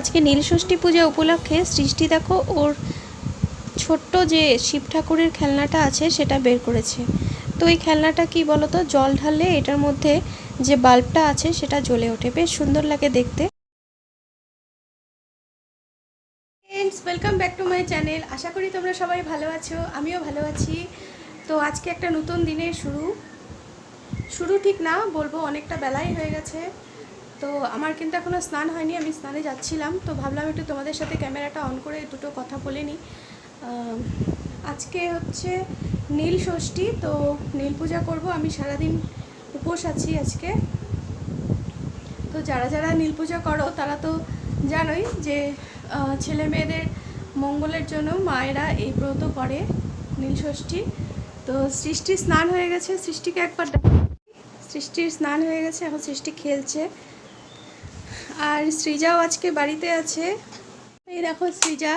আজকে নীলষষ্ঠী পূজা উপলক্ষে সৃষ্টি দেখো, ওর ছোট্ট যে শিব ঠাকুরের খেলনাটা আছে, সেটা বের করেছে। তো এই খেলনাটা কি বলতো, জল ঢাললে এটার মধ্যে যে বাল্বটা আছে, সেটা জ্বলে ওঠে। বেশ সুন্দর লাগে দেখতে। Welcome back to my channel আশা করি তোমরা সবাই ভালো আছো, আমিও ভালো আছি। তো আজকে একটা নতুন দিনের শুরু। শুরু ঠিক না, বলব অনেকটা বেলাই হয়ে গেছে। তো আমার কিন্তু এখনও স্নান হয়নি, আমি স্নানে যাচ্ছিলাম। তো ভাবলাম একটু তোমাদের সাথে ক্যামেরাটা অন করে দুটো কথা বলে নিই। আজকে হচ্ছে নীল ষষ্ঠী, তো নীল পূজা করব। আমি সারাদিন উপোস আছি আজকে। তো যারা যারা নীল পূজা করো, তারা তো জানোই যে ছেলে মেয়েদের মঙ্গলের জন্য মায়েরা এই ব্রত করে নীল ষষ্ঠী। তো সৃষ্টি স্নান হয়ে গেছে, সৃষ্টিকে একবার। সৃষ্টির স্নান হয়ে গেছে, এখন সৃষ্টি খেলছে। আর সৃজাও আজকে বাড়িতে আছে। এই দেখো সৃজা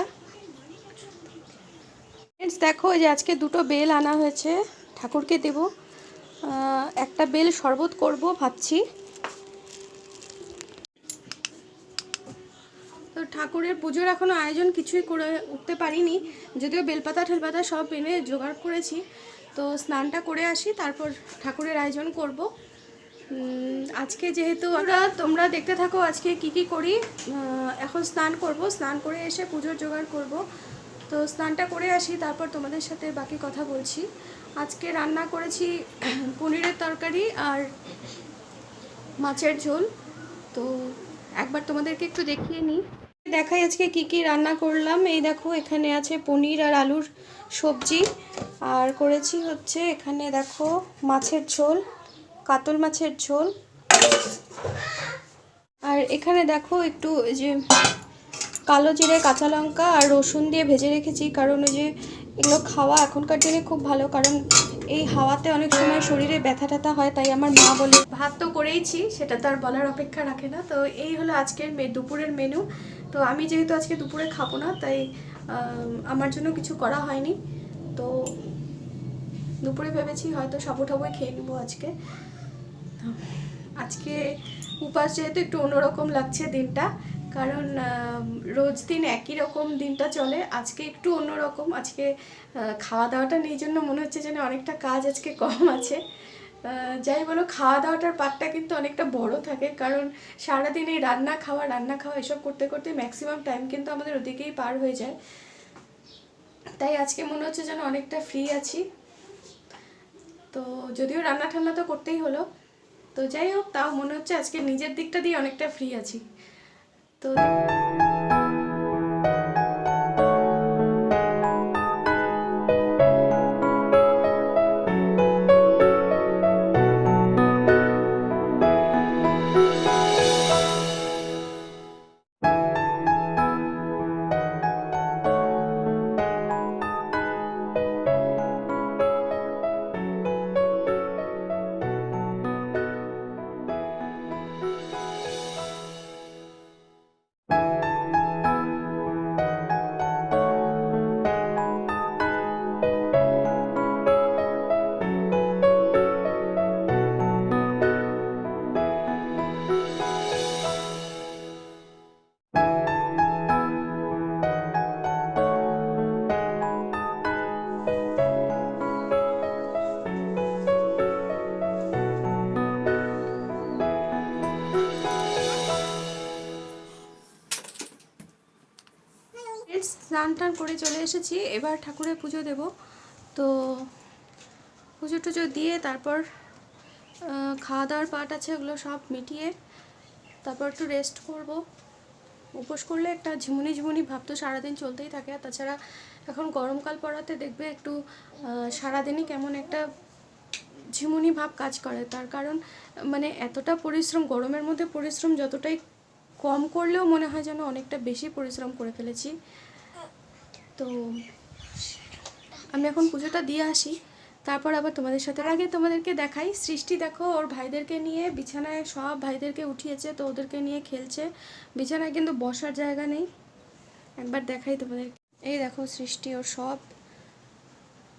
ফ্রেন্ডস দেখো যে আজকে দুটো বেল আনা হয়েছে, ঠাকুরকে দেব। একটা বেল শরবত করব ভাবছি। তো ঠাকুরের পুজোর এখনও আয়োজন কিছুই করে উঠতে পারিনি, যদিও বেলপাতা ঠেলপাতা সব এনে জোগাড় করেছি। তো স্নানটা করে আসি, তারপর ঠাকুরের আয়োজন করব। আজকে যেহেতু আমরা তোমরা দেখতে থাকো, আজকে কি কি করি? এখন স্নান করব। স্নান করে এসে পুজোর জোগাড় করব। তো স্নানটা করে আসি, তারপর তোমাদের সাথে বাকি কথা বলছি। আজকে রান্না করেছি পনিরের তরকারি আর মাছের ঝোল। তো একবার তোমাদেরকে একটু দেখিয়ে নিই। দেখাই আজকে কি কি রান্না করলাম। এই দেখো, এখানে আছে পনির আর আলুর সবজি। আর করেছি হচ্ছে এখানে দেখো মাছের ঝোল। কাতল মাছের ঝোল। আর এখানে দেখো একটু যে কালো জিরে, কাঁচা লঙ্কা আর রসুন দিয়ে ভেজে রেখেছি। কারণ ওই যে এগুলো খাওয়া এখনকার দিনে খুব ভালো। কারণ এই হাওয়াতে অনেক সময় শরীরে ব্যথা ট্যাথা হয়, তাই আমার মা বলে ভাত তো করেইছি, সেটা তো আর বলার অপেক্ষা রাখে না। তো এই হলো আজকের মে দুপুরের মেনু তো আমি যেহেতু আজকে দুপুরে খাব না, তাই আমার জন্য কিছু করা হয়নি। তো দুপুরে ভেবেছি হয়তো সাবু টাবুই খেয়ে নেব আজকে। আজকে উপাস যেহেতু একটু অন্যরকম লাগছে দিনটা, কারণ রোজ দিন একই রকম দিনটা চলে, আজকে একটু অন্যরকম, আজকে খাওয়া দাওয়াটা নেই জন্য মনে হচ্ছে যেন অনেকটা কাজ আজকে কম আছে। যাই বলো খাওয়া দাওয়াটার পার্টটা কিন্তু অনেকটা বড় থাকে, কারণ সারাদিন এই রান্না খাওয়া রান্না খাওয়া এসব করতে করতে ম্যাক্সিমাম টাইম কিন্তু আমাদের ওদিকেই পার হয়ে যায়। তাই আজকে মনে হচ্ছে যেন অনেকটা ফ্রি আছি। তো যদিও রান্না ঠান্না তো করতেই হলো তো যাই হোক তাও মনে হচ্ছে আজকে নিজের দিকটা দিয়ে অনেকটা ফ্রি আছি। তো স্নান টান করে চলে এসেছি। এবার ঠাকুরের পুজো দেব। তো পুজো টুজো দিয়ে তারপর খাওয়া দাওয়ার পাট আছে, ওগুলো সব মিটিয়ে তারপর একটু রেস্ট করব। উপোস করলে একটা ঝিমুনি ঝিমুনি ভাব তো সারাদিন চলতেই থাকে। আর তাছাড়া এখন গরমকাল পড়াতে দেখবে একটু সারাদিনই কেমন একটা ঝিমুনি ভাব কাজ করে। তার কারণ মানে এতটা পরিশ্রম, গরমের মধ্যে পরিশ্রম যতটাই কম করলেও মনে হয় যেন অনেকটা বেশি পরিশ্রম করে ফেলেছি। তো আমি এখন পুজোটা দিয়ে আসি। তারপর আবার তোমাদের সাথে আগে তোমাদেরকে দেখাই। সৃষ্টি দেখো, ওর ভাইদেরকে নিয়ে বিছানায় সব ভাইদেরকে উঠিয়েছে, তো ওদেরকে নিয়ে খেলছে। বিছানায় কিন্তু বসার জায়গা নেই। একবার দেখাই তোমাদের। এই দেখো সৃষ্টি, ওর সব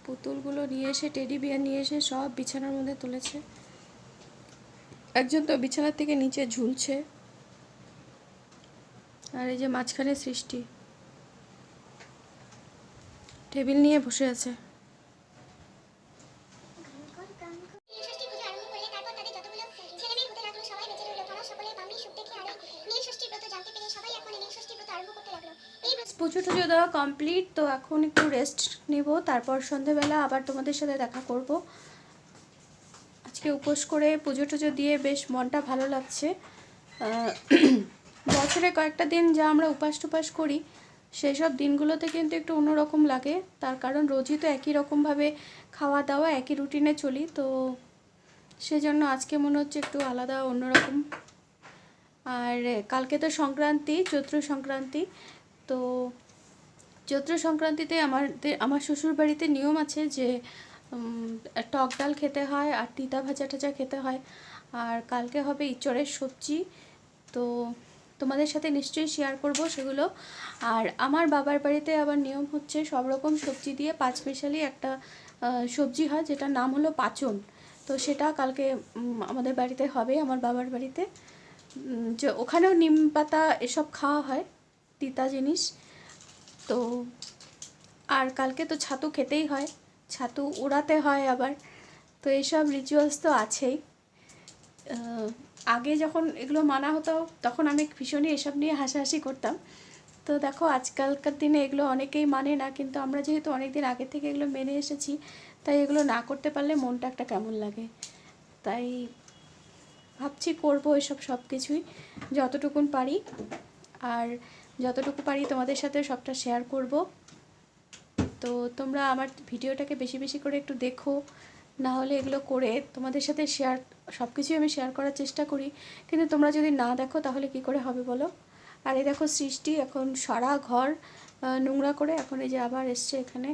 পুতুলগুলো নিয়ে এসে, টেডি বিয়ার নিয়ে এসে সব বিছানার মধ্যে তুলেছে। একজন তো বিছানার থেকে নিচে ঝুলছে। আর এই যে মাঝখানে সৃষ্টি। টেবিল নিয়ে বসে আছে। পুজো টুজো দেওয়া কমপ্লিট তো এখন একটু রেস্ট নেব, তারপর সন্ধেবেলা আবার তোমাদের সাথে দেখা করব। আজকে উপোস করে পুজো টুজো দিয়ে বেশ মনটা ভালো লাগছে। বছরে কয়েকটা দিন যা আমরা উপাস টুপাস করি সেই সব দিনগুলোতে কিন্তু একটু অন্যরকম লাগে। তার কারণ রোজই তো একই রকমভাবে খাওয়া দাওয়া একই রুটিনে চলি, তো সেজন্য আজকে মনে হচ্ছে একটু আলাদা, অন্যরকম। আর কালকে তো সংক্রান্তি, চৈত্র সংক্রান্তি, তো চৈত্র সংক্রান্তিতে আমার আমার শ্বশুর বাড়িতে নিয়ম আছে যে টক ডাল খেতে হয় আর তিতা ভাজা টাজা খেতে হয়। আর কালকে হবে ইঁচড়ের সবজি, তো তোমাদের সাথে নিশ্চয়ই শেয়ার করব সেগুলো। আর আমার বাবার বাড়িতে আবার নিয়ম হচ্ছে সব রকম সবজি দিয়ে পাঁচ মিশালি একটা সবজি হয় যেটার নাম হলো পাচন। তো সেটা কালকে আমাদের বাড়িতে হবে, আমার বাবার বাড়িতে। যে ওখানেও নিম পাতা এসব খাওয়া হয়, তিতা জিনিস। তো আর কালকে তো ছাতু খেতেই হয়, ছাতু উড়াতে হয় আবার। তো এইসব রিচুয়ালস তো আছেই। আগে যখন এগুলো মানা হতো, তখন আমি ভীষণই এসব নিয়ে হাসাহাসি করতাম। তো দেখো, আজকালকার দিনে এগুলো অনেকেই মানে না, কিন্তু আমরা যেহেতু অনেক দিন আগে থেকে এগুলো মেনে এসেছি, তাই এগুলো না করতে পারলে মনটা একটা কেমন লাগে? তাই ভাবছি করব এসব সব কিছুই যতটুকুন পারি। আর যতটুকু পারি তোমাদের সাথে সবটা শেয়ার করব। তো তোমরা আমার ভিডিওটাকে বেশি বেশি করে একটু দেখো না হলে এগুলো করে তোমাদের সাথে শেয়ার সব কিছুই আমি শেয়ার করার চেষ্টা করি। কিন্তু তোমরা যদি না দেখো, তাহলে কি করে হবে বলো? আর এই দেখো সৃষ্টি, এখন সারা ঘর নোংরা করে এখন এই যে আবার এসছে এখানে।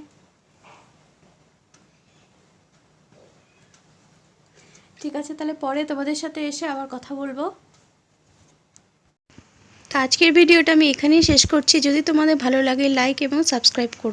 ঠিক আছে, তাহলে পরে তোমাদের সাথে এসে আবার কথা বলব। আজকের ভিডিওটা আমি এখানেই শেষ করছি। যদি তোমাদের ভালো লাগে লাইক এবং সাবস্ক্রাইব করো।